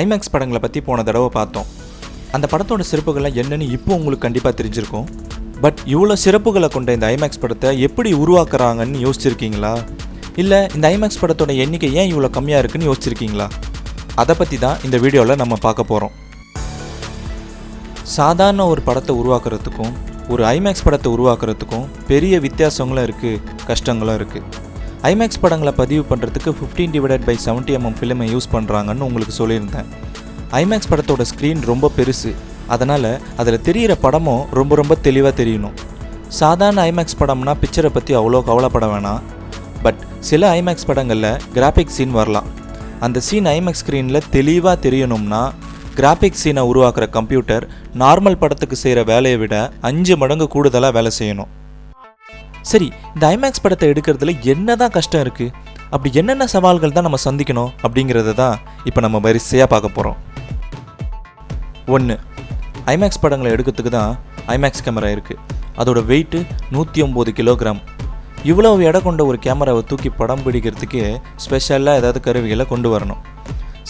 IMAX படங்களை பற்றி போன தடவை பார்த்தோம். அந்த படத்தோட சிறப்புகள்லாம் என்னன்னு இப்போ உங்களுக்கு கண்டிப்பாக தெரிஞ்சிருக்கும். பட் இவ்வளோ சிறப்புகளை கொண்ட இந்த ஐமேக்ஸ் படத்தை எப்படி உருவாக்குறாங்கன்னு யோசிச்சிருக்கீங்களா? இல்லை இந்த ஐமேக்ஸ் படத்தோட எண்ணிக்கை ஏன் இவ்வளோ கம்மியாக இருக்குன்னு யோசிச்சிருக்கீங்களா? அதை பற்றி தான் இந்த வீடியோவில் நம்ம பார்க்க போகிறோம் சாதாரண ஒரு படத்தை உருவாக்குறதுக்கும் ஒரு ஐமேக்ஸ் படத்தை உருவாக்குறதுக்கும் பெரிய வித்தியாசங்களும் இருக்குது கஷ்டங்களும் இருக்குது ஐமேக்ஸ் படங்களை பதிவு பண்ணுறதுக்கு ஃபிஃப்டீன் டிவைடட் பை 70 எம்எம் ஃபிலிமை யூஸ் பண்ணுறாங்கன்னு உங்களுக்கு சொல்லியிருந்தேன். ஐமேக்ஸ் படத்தோட ஸ்க்ரீன் ரொம்ப பெருசு. அதனால் அதில் தெரிகிற படமும் ரொம்ப ரொம்ப தெளிவாக தெரியணும். சாதாரண ஐமேக்ஸ் படம்னா பிக்சரை பற்றி அவ்வளோ கவலைப்பட வேணாம். பட் சில ஐமேக்ஸ் படங்களில் கிராஃபிக் சீன் வரலாம். அந்த சீன் ஐமேக்ஸ் ஸ்க்ரீனில் தெளிவாக தெரியணும்னா கிராஃபிக் சீனை உருவாக்குற கம்ப்யூட்டர் நார்மல் படத்துக்கு செய்கிற வேலையை விட அஞ்சு மடங்கு கூடுதலாக வேலை செய்யணும். சரி இந்த ஐமேக்ஸ் படத்தை எடுக்கிறதுல என்ன தான் கஷ்டம் இருக்குது அப்படி என்னென்ன சவால்கள் தான் நம்ம சந்திக்கணும் அப்படிங்கிறத தான் இப்போ நம்ம வரிசையாக பார்க்க போகிறோம் ஒன்று ஐமேக்ஸ் படங்களை எடுக்கிறதுக்கு தான் ஐமேக்ஸ் கேமரா இருக்குது அதோட வெயிட்டு நூற்றி ஒம்பது கிலோகிராம் இவ்வளவு எடை கொண்ட ஒரு கேமராவை தூக்கி படம் பிடிக்கிறதுக்கு ஸ்பெஷலாக ஏதாவது கருவிகளை கொண்டு வரணும்.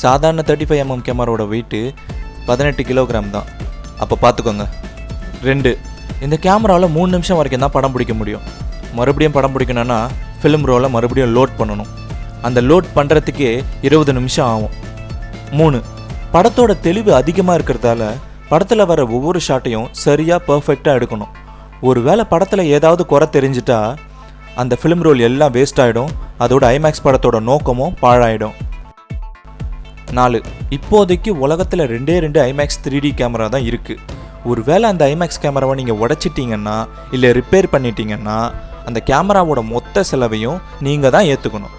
சாதாரண தேர்ட்டி ஃபைவ் எம்எம் கேமராவோட வெயிட்டு பதினெட்டு கிலோகிராம் தான். அப்போ பார்த்துக்கோங்க. ரெண்டு இந்த கேமராவில் மூணு நிமிஷம் வரைக்கும் தான் படம் பிடிக்க முடியும். மறுபடியும் படம் பிடிக்கணும்னா ஃபிலிம் ரோலை மறுபடியும் லோட் பண்ணணும். அந்த லோட் பண்ணுறதுக்கே இருபது நிமிஷம் ஆகும். மூணு படத்தோட தெளிவு அதிகமாக இருக்கிறதால படத்தில் வர ஒவ்வொரு ஷாட்டையும் சரியாக பர்ஃபெக்டாக எடுக்கணும். ஒரு வேளை படத்தில் ஏதாவது குறை தெரிஞ்சிட்டா அந்த ஃபிலிம் ரோல் எல்லாம் வேஸ்ட் ஆகிடும் அதோட ஐமேக்ஸ் படத்தோட நோக்கமும் பாழாயிடும். நாலு இப்போதைக்கு உலகத்தில் ரெண்டே ரெண்டு ஐமேக்ஸ் த்ரீ டி கேமரா தான் இருக்குது ஒருவேளை அந்த ஐமேக்ஸ் கேமராவை நீங்கள் உடச்சிட்டிங்கன்னா இல்லை ரிப்பேர் பண்ணிட்டீங்கன்னா அந்த கேமராவோட மொத்த செலவையும் நீங்கள் தான் ஏற்றுக்கணும்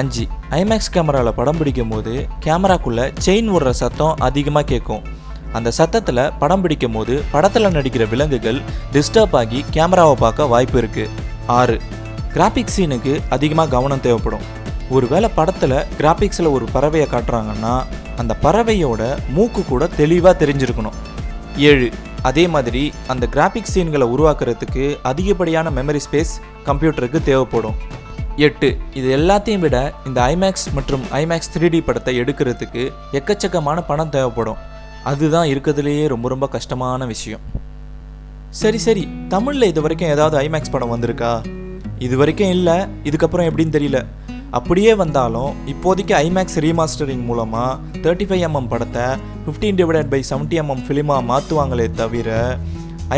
அஞ்சு ஐமேக்ஸ் கேமராவில் படம் பிடிக்கும் போது கேமராக்குள்ளே செயின் விடுற சத்தம் அதிகமாக கேட்கும். அந்த சத்தத்தில் படம் பிடிக்கும் போது படத்தில் நடிக்கிற விலங்குகள் டிஸ்டர்ப் ஆகி கேமராவை பார்க்க வாய்ப்பு இருக்குது ஆறு கிராபிக் சீனுக்கு அதிகமாக கவனம் தேவைப்படும். ஒருவேளை படத்தில் கிராபிக்ஸில் ஒரு பறவையை காட்டுறாங்கன்னா அந்த பறவையோட மூக்கு கூட தெளிவாக தெரிஞ்சிருக்கணும். ஏழு. அதே மாதிரி அந்த கிராஃபிக் சீன்களை உருவாக்குறதுக்கு அதிகப்படியான மெமரி ஸ்பேஸ் கம்ப்யூட்டருக்கு தேவைப்படும். எட்டு. இது எல்லாத்தையும் விட இந்த ஐமேக்ஸ் மற்றும் ஐமேக்ஸ் த்ரீ டி படத்தை எடுக்கிறதுக்கு எக்கச்சக்கமான பணம் தேவைப்படும். அதுதான் இருக்கிறதுலேயே ரொம்ப ரொம்ப கஷ்டமான விஷயம். சரி சரி. தமிழில் இது வரைக்கும் ஏதாவது ஐமேக்ஸ் படம் வந்திருக்கா? இது வரைக்கும் இல்லை. இதுக்கப்புறம் எப்படின்னு தெரியல. அப்படியே வந்தாலும் இப்போதைக்கு ஐமேக்ஸ் ரீமாஸ்டரிங் மூலமாக தேர்ட்டி ஃபைவ் எம்எம் படத்தை fifteen divided by seventy MM ஃபிலிமாக மாற்றுவாங்களே தவிர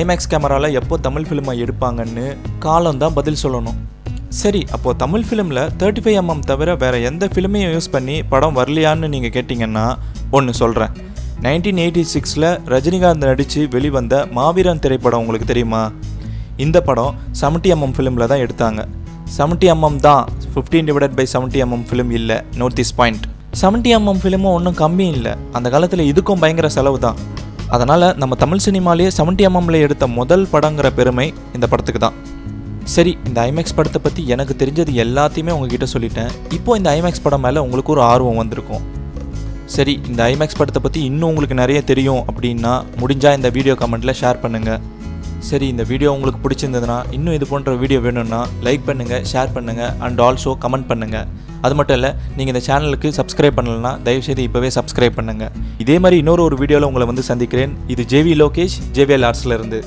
ஐமேக்ஸ் கேமராவில் எப்போ தமிழ் ஃபிலிமாக எடுப்பாங்கன்னு காலம் தான் பதில் சொல்லணும். சரி அப்போது தமிழ் ஃபிலிமில் தேர்ட்டி ஃபைவ் எம்எம் தவிர வேறு எந்த ஃபிலிமையும் யூஸ் பண்ணி படம் வரலையான்னு நீங்கள் கேட்டிங்கன்னா ஒன்று சொல்கிறேன் நைன்டீன் எயிட்டி சிக்ஸில் ரஜினிகாந்த் நடித்து வெளிவந்த மாவீரன் திரைப்படம் உங்களுக்கு தெரியுமா? இந்த படம் 70 எம்எம் ஃபிலிமில் தான் எடுத்தாங்க. 70 எம்எம் தான். Fifteen divided by 70 MM film இல்லை. நோர்த் இஸ் பாயிண்ட் 70 எம்எம் ஃபிலிமும் ஒன்றும் கம்மி இல்லை. அந்த காலத்தில் இதுக்கும் பயங்கர செலவு தான். அதனால் நம்ம தமிழ் சினிமாலேயே 70 எம்எம்ல எடுத்த முதல் படங்கிற பெருமை இந்த படத்துக்கு தான். சரி இந்த ஐமேக்ஸ் படத்தை பற்றி எனக்கு தெரிஞ்சது எல்லாத்தையுமே உங்ககிட்ட சொல்லிட்டேன். இப்போ இந்த ஐமேக்ஸ் படம் மேலே உங்களுக்கு ஒரு ஆர்வம் வந்திருக்கும். சரி இந்த ஐமேக்ஸ் படத்தை பற்றி இன்னும் உங்களுக்கு நிறைய தெரியும் அப்படின்னா முடிஞ்சால் இந்த வீடியோ கமெண்ட்டில் ஷேர் பண்ணுங்கள் சரி இந்த வீடியோ உங்களுக்கு பிடிச்சிருந்ததுன்னா இன்னும் இது போன்ற வீடியோ வேணும்னா லைக் பண்ணுங்கள் ஷேர் பண்ணுங்கள் அண்ட் ஆல்சோ கமெண்ட் பண்ணுங்கள் அது மட்டும் இல்லை நீங்கள் இந்த சேனலுக்கு சப்ஸ்கிரைப் பண்ணலைன்னா தயவுசெய்து இப்போவே சப்ஸ்கிரைப் பண்ணுங்கள் இதே மாதிரி இன்னொரு ஒரு வீடியோவில் உங்களை வந்து சந்திக்கிறேன். இது ஜேவி லோகேஷ் ஜேவிஎல் ஆர்ட்ஸ்லேருந்து